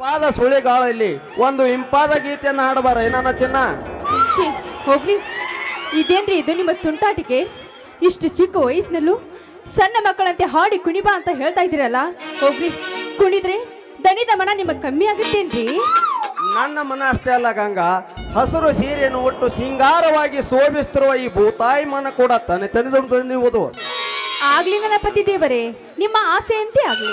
ಪಾದ ಸುಳಿಗಾಳಲ್ಲಿ ಒಂದು ಇಂಪಾದ ಗೀತೆಯನ್ನು ಹಾಡಬಾರ ನನ್ನ ಚಿನ್ನ? ಛೀ ಹೋಗ್ಲಿ. ಇದೇನ್ರಿ ಇದು ನಿಮ್ಮ ತುಂಟಾಟಿಕೆ? ಇಷ್ಟು ಚಿಕ್ಕ ವಯಸ್ಸಿನಲ್ಲೂ ಸಣ್ಣ ಮಕ್ಕಳಂತೆ ಹಾಡಿ ಕುಣಿಬಾ ಅಂತ ಹೇಳ್ತಾ ಇದ್ದೀರಲ್ಲ? ಹೋಗ್ಲಿ. ಕುಣಿದ್ರೆ ದಣಿದ ಮನ ನಿಮಗೆ ಕಮ್ಮಿ ಆಗುತ್ತೇನ್ರಿ? ನನ್ನ ಮನ ಅಷ್ಟೇ ಅಲ್ಲ ಗಂಗ. ಹಸಿರು ಸೀರೆಯನ್ನು ಒಟ್ಟು ಸಿಂಗಾರವಾಗಿ ಶೋಭಿಸ್ತಿರುವ ಈ ಭೂತಾಯಿ ಮನ ಕೂಡ ತನೆ ತಂದು ನೀವು ಆಗ್ಲಿ ನನ್ನ ಪತಿ ದೇವರೇ ನಿಮ್ಮ ಆಸೆಯಂತೆ ಆಗ್ಲಿ.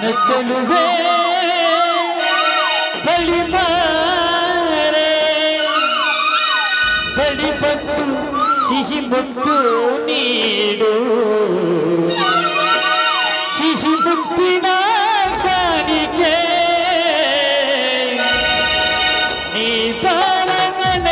ಚೆಲುವೆ ಬಳಿ ಬಂದು ಸಿಹಿ ಮುತ್ತು ನೀಡು. ಸಿಹಿ ಮುತ್ತಿನ ಕಾಣಿಕೆ. ನೀ ಬಾರ ನನ್ನ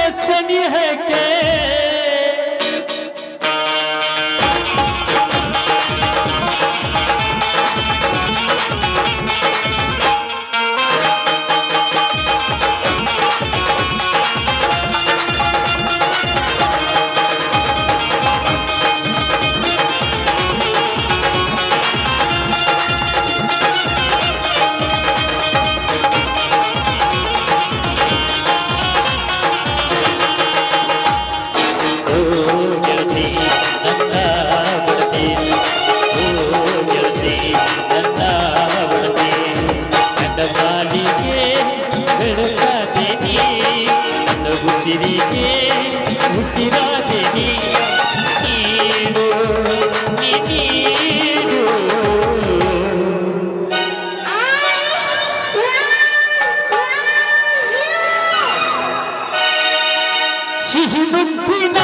ಸಿಹಿ ಮುತ್ತಿನ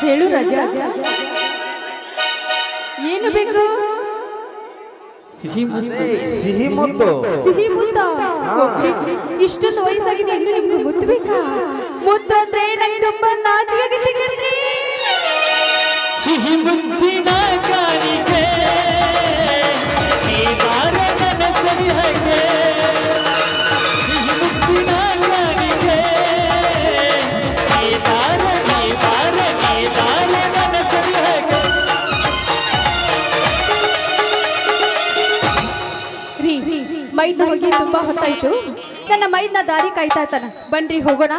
ಹೇಳು ರಾಜ. ಏನು ಬೇಕು? ಸಿಹಿ ಮುತ್ತು ಸಿಹಿ ಮುದ್ದು ಸಿಹಿ ಮುತ್ತ ಇಷ್ಟೊಂದು ವಯಸ್ಸಾಗಿದೆ ಇನ್ನು ನಿಮ್ಗೆ ಮುತ್ತು ಬೇಕಾ? ಮುತ್ತು ಅಂದ್ರೆ ನಂಗೆ ತುಂಬಾ ನಾಚಿಕೆ ಆಗುತ್ತೆ ಕಣ್ರೀ. ಸಿಹಿ ಮುತ್ತಿನ ಮೈದ್ನ ಹೋಗಿ ತುಂಬಾ ಹೊತ್ತಾಯ್ತು. ನನ್ನ ಮೈದ್ನ ದಾರಿ ಕಾಯ್ತಾ ಇರ್ತಾನ ಬನ್ರಿ ಹೋಗೋಣ.